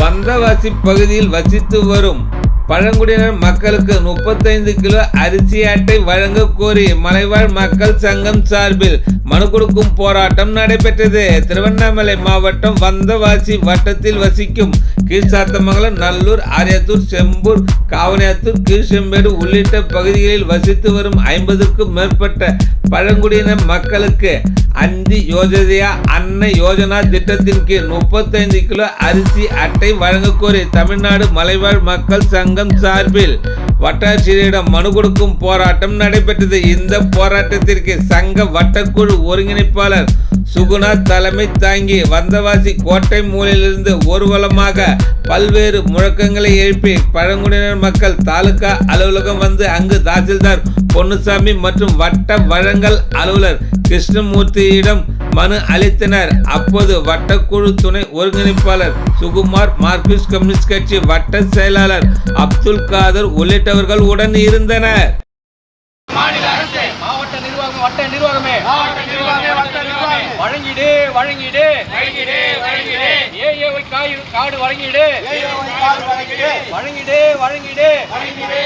வந்தவாசி பகுதியில் வசித்து வரும் பழங்குடியினர் மக்களுக்கு முப்பத்தைந்து கிலோ அரிசி அட்டை வழங்க கோரி மலைவாழ் மக்கள் சங்கம் சார்பில் மனு கொடுக்கும் போராட்டம் நடைபெற்றது. திருவண்ணாமலை மாவட்டம் வந்தவாசி வட்டத்தில் வசிக்கும் கீழ்சாத்தமங்கலம் நல்லூர் ஆரியத்தூர் செம்பூர் காவனியாத்தூர் கீழ்செம்பேடு உள்ளிட்ட பகுதிகளில் வசித்து வரும் ஐம்பதுக்கும் மேற்பட்ட பழங்குடியின மக்களுக்கு அந்தி யோஜதியா அன்ன யோஜனா திட்டத்தின் கீழ் முப்பத்தைந்து கிலோ அரிசி அட்டை வழங்க கோரி தமிழ்நாடு மலைவாழ் மக்கள் சங்கம் சார்பில் வட்டாட்சியரிடம் மனு கொடுக்கும் போராட்டம் நடைபெற்றது. இந்த போராட்டத்திற்கு சங்க வட்டக்குழு ஒருங்கிணைப்பாளர் சுகுணா தலைமை தாங்கி வந்தவாசி கோட்டை மூலையிலிருந்து ஊர்வலமாக பல்வேறு முழக்கங்களை எழுப்பி பழங்குடியினர் மக்கள் தாலுகா அலுவலகம் வந்து அங்கு தாசில்தார் பொன்னுசாமி மற்றும் வட்ட வழங்கல் அலுவலர் கிருஷ்ணமூர்த்தியிடம் மனு அளித்தனர் அப்போது வட்டக்குழு துணை ஒருங்கிணைப்பாளர் சுகுமார் மார்க்சிஸ்ட் கம்யூனிஸ்ட் கட்சி வட்ட செயலாளர் அப்துல் காதர் உள்ளிட்டவர்கள் உடன் இருந்தனர் மாவட்ட நிர்வாகம் வட்ட நிர்வாகமே மாவட்ட நிர்வாகமே, வட்ட நிர்வாகமே. வழங்கிடு வழங்கிடு வழங்கிடு, வழங்கிடு. ஏஏஒய் காய் கார்டு வழங்கிடு ஏயோவை கால் வழங்கிடு. வழங்கிடு வழங்கிடு வழங்கிடு.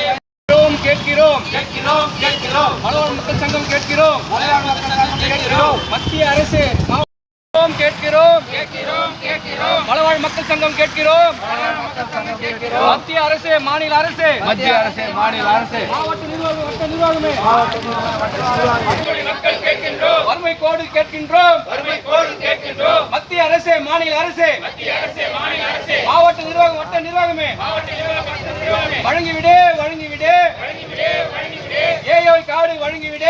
கேட்கிறோம் கேட்கிறோம் கேட்கிறோம். மலைவாழ் மக்கள் சங்கம் கேட்கிறோம் மலையாள மக்கள் சங்கம் கேட்கிறோம். மத்திய அரசு கேட்கிறோம் கேட்கிறோம், கேட்கிறோம். மலைவாழ் மக்கள் சங்கம் கேட்கிறோம் மக்கள். மத்திய அரசு மாநில அரசு மத்திய அரசு மாநில அரசு மாவட்ட நிர்வாகம் வட்ட நிர்வாகமே வட்ட நிர்வாகம். வறுமை கோடு கேட்கின்றோம் வறுமை கோடு கேட்கின்றோம். மத்திய அரசு மாநில அரசு மத்திய அரசு மாநில அரசு மாவட்ட நிர்வாகம் வட்ட நிர்வாகமே மாவட்ட நிர்வாகம். வழங்கிவிடு வழங்கிவிடு வழங்கிவிடு.